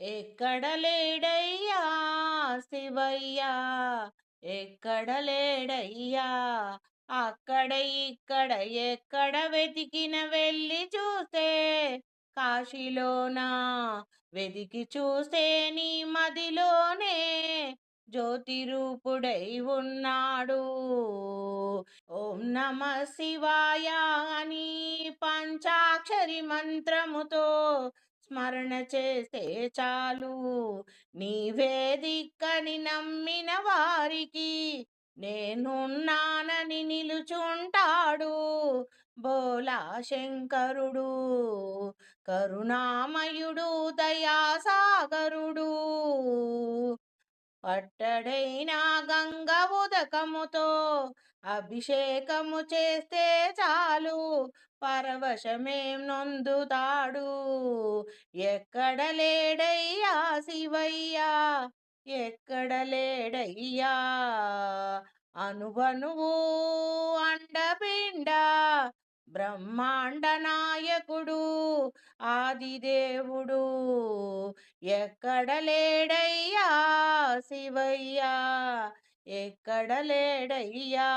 ఎక్కడలేడయ్యా శివయ్యా? ఎక్కడలేడయ్యా అక్కడ ఇక్కడ ఎక్కడ వెతికిన వెళ్ళి చూస్తే కాశీలోనా? వెతికి చూస్తే నీ మదిలోనే జ్యోతి రూపుడై ఉన్నాడు. ఓం నమ శివాయ అని పంచాక్షరి మంత్రముతో స్మరణ చేస్తే చాలు. నీవేదిక్కని నమ్మిన వారికి నేనున్నానని నిలుచుంటాడు. బోలా శంకరుడు కరుణామయుడు దయాసాగరుడు. పట్టడైన గంగ ఉదకముతో అభిషేకము చేస్తే చాలు. పరవశమేం నొందుతాడు? ఎక్కడ లేడయ్యా శివయ్యా? ఎక్కడ లేడయ్యా? అనువనువు అండపిండ? బ్రహ్మాండ నాయకుడు ఆదిదేవుడు. ఎక్కడ లేడయ్యా శివయ్యా? ఎక్కడ లేడయ్యా?